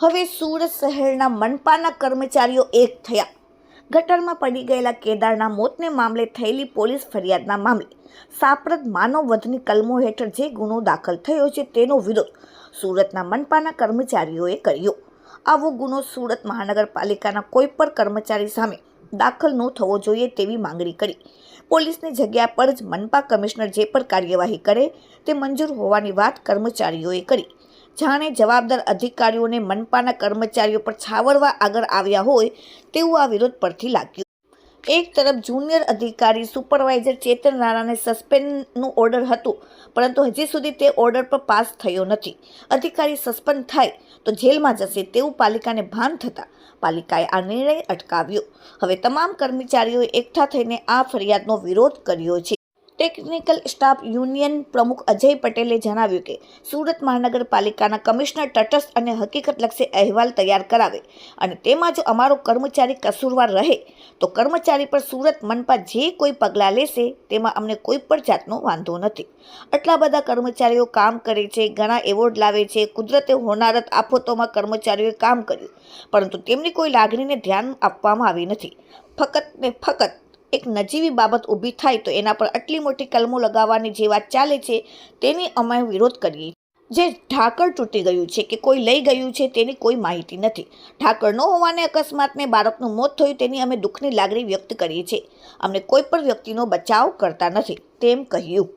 હવે સુરત શહેરના મનપાના કર્મચારીઓ એક થયા. ગટરમાં પડી ગયેલા કેદારના મોતને મામલે થયેલી પોલીસ ફરિયાદના મામલે સાપ્રત માનવ વધની કલમો હેઠળ જે ગુનો દાખલ થયો છે તેનો વિરોધ સુરતના મનપાના કર્મચારીઓએ કર્યો. આવો ગુનો સુરત મહાનગરપાલિકાના કોઈ પણ કર્મચારી સામે દાખલ ન થવો જોઈએ તેવી માંગણી કરી. પોલીસની જગ્યા પર જ મનપા કમિશનર જે પણ કાર્યવાહી કરે તે મંજૂર હોવાની વાત કર્મચારીઓએ કરી. જાણે જવાબદાર અધિકારીઓને મનપાના કર્મચારીઓ પર છાવરવા આગળ આવ્યા હોય તેવું આ વિરોધ પરથી લાગ્યું. એક તરફ જુનિયર અધિકારી સુપરવાઇઝર ચેતન રાણાને સસ્પેન્ડનું ઓર્ડર હતું, પરંતુ હજી સુધી તે ઓર્ડર પર પાસ થયો નથી. અધિકારી સસ્પેન્ડ થાય તો જેલમાં જશે તેવું પાલિકાને ભાન થતાં પાલિકાએ આ નિર્ણય અટકાવ્યો. હવે તમામ કર્મચારીઓએ એકઠા થઈને આ ફરિયાદનો વિરોધ કર્યો છે. ટેકનિકલ સ્ટાફ યુનિયન પ્રમુખ અજય પટેલે જણાવ્યું કે સુરત મહાનગરપાલિકાના કમિશનર તટસ્થ અને હકીકતલક્ષી અહેવાલ તૈયાર કરાવે અને તેમાં જો અમારો કર્મચારી કસૂરવાર રહે, તો કર્મચારી પર સુરત મનપા જે કોઈ પગલાં લેશે, તેમાં અમને કોઈ પણ જાતનો વાંધો નથી. આટલા બધા કર્મચારીઓ કામ કરે છે, ઘણા એવોર્ડ લાવે છે, કુદરતે હોનારત આફતોમાં કર્મચારીઓએ કામ કર્યું, પરંતુ તેમની કોઈ લાગણીને ધ્યાન આપવામાં આવી નથી. ફક્ત ને ફક્ત એક નજીવી બાબત ઊભી થાય તો એના પર આટલી મોટી કલમો લગાવવાની જે વાત ચાલે છે, તેની અમે વિરોધ કરીએ. જે ઢાંકણ તૂટી ગયું છે કે કોઈ લઈ ગયું છે તેની કોઈ માહિતી નથી. ઢાંકણ ન હોવાને અકસ્માતને બાળકનું મોત થયું તેની અમે દુઃખની લાગણી વ્યક્ત કરીએ છીએ. અમને કોઈ પણ વ્યક્તિનો બચાવ કરતા નથી, તેમ કહ્યું.